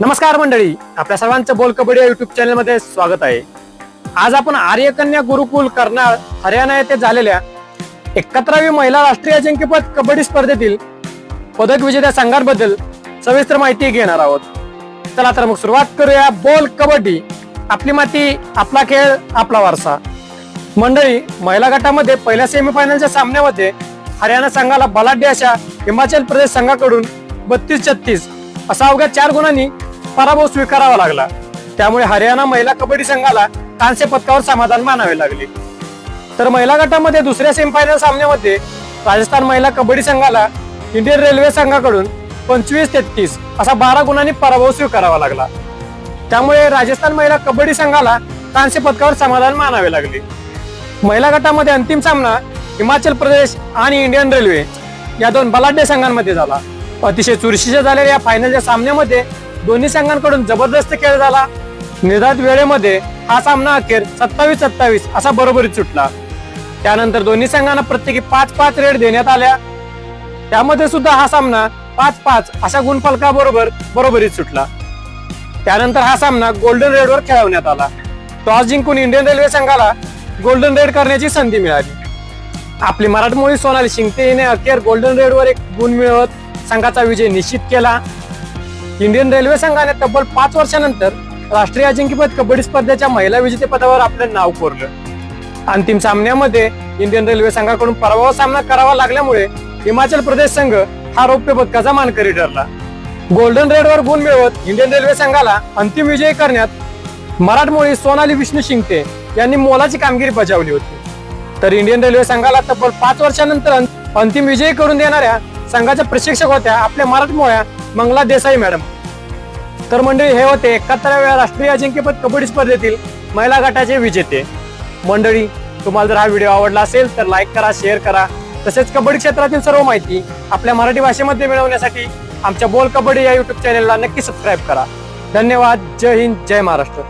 नमस्कार मंडळी आपल्या सर्वांचं बोल कबड्डी या युट्यूब चॅनलमध्ये स्वागत आहे. आज आपण आर्यकन्या गुरुकुल कर्नाळ हरियाणा येथे झालेल्या एकाहत्तरावी महिला राष्ट्रीय अजिंक्यपद कबड्डी स्पर्धेतील पदक विजेत्या संघांबद्दल सविस्तर माहिती घेणार आहोत. चला तर मग सुरुवात करूया बोल कबड्डी. आपली माती आपला खेळ आपला वारसा. मंडळी महिला गटामध्ये पहिल्या सेमीफायनलच्या सामन्यामध्ये हरियाणा संघाला बलाढ्य अशा हिमाचल प्रदेश संघाकडून बत्तीस छत्तीस असा अवघ्या चार गुणांनी पराभव स्वीकारावा लागला. त्यामुळे हरियाणा महिला कबड्डी संघाला कांस्य पदकावर समाधान मानावे लागले. तर महिला गटामध्ये दुसऱ्या सेमीफायनल सामन्यामध्ये राजस्थान महिला कबड्डी संघाला इंडियन रेल्वे संघाकडून पंचवीस तेहतीस असा बारा गुणांनी पराभव स्वीकारावा लागला. त्यामुळे राजस्थान महिला कबड्डी संघाला कांस्य पदकावर समाधान मानावे लागले. महिला गटामध्ये अंतिम सामना हिमाचल प्रदेश आणि इंडियन रेल्वे या दोन बलाढ्य संघांमध्ये झाला. अतिशय चुरशीच्या झालेल्या या फायनलच्या सामन्यामध्ये दोन्ही संघांकडून जबरदस्त खेळ झाला. निर्धारित वेळेमध्ये हा सामना अखेर सत्तावीस सत्तावीस असा बरोबरीत सुटला. त्यानंतर दोन्ही संघांना प्रत्येकी पाच पाच रेड देण्यात आल्या. त्यामध्ये सुद्धा हा सामना पाच पाच अशा गुणफलकाबरोबर बरोबरीत सुटला. त्यानंतर हा सामना गोल्डन रेडवर खेळवण्यात आला. टॉस जिंकून इंडियन रेल्वे संघाला गोल्डन रेड करण्याची संधी मिळाली. आपली मराठमोळी सोनाली शिंगते हिने अखेर गोल्डन रेडवर एक गुण मिळवत संघाचा विजय निश्चित केला. इंडियन रेल्वे संघाने तब्बल पाच वर्षानंतर राष्ट्रीय अजिंक्यपद कबड्डी स्पर्धेच्या महिला विजेतेपदावर आपलं नाव कोरलं. अंतिम सामन्यामध्ये इंडियन रेल्वे संघाकडून पराभव सामना करावा लागल्यामुळे हिमाचल प्रदेश संघ हा रौप्य पदकाचा मानकरी ठरला. गोल्डन रेडवर गुण मिळवत इंडियन रेल्वे संघाला अंतिम विजय करण्यात मराठमोळी सोनाली विष्णू शिंगते यांनी मोलाची कामगिरी बजावली होती. तर इंडियन रेल्वे संघाला तब्बल पाच वर्षानंतर अंतिम विजय करून देणाऱ्या संघाच्या प्रशिक्षक होत्या आपल्या मराठमोळ्या मंगला देसाई मॅडम. तर मंडळी हे होते एकाहत्तराव्या राष्ट्रीय अजिंक्यपद कबड्डी स्पर्धेतील महिला गटाचे विजेते. मंडळी तुम्हाला जर हा व्हिडिओ आवडला असेल तर लाईक करा शेअर करा. तसेच कबड्डी क्षेत्रातील सर्व माहिती आपल्या मराठी भाषेमध्ये मिळवण्यासाठी आमच्या बोल कबड्डी या युट्यूब चॅनलला नक्की सबस्क्राईब करा. धन्यवाद. जय हिंद. जय महाराष्ट्र.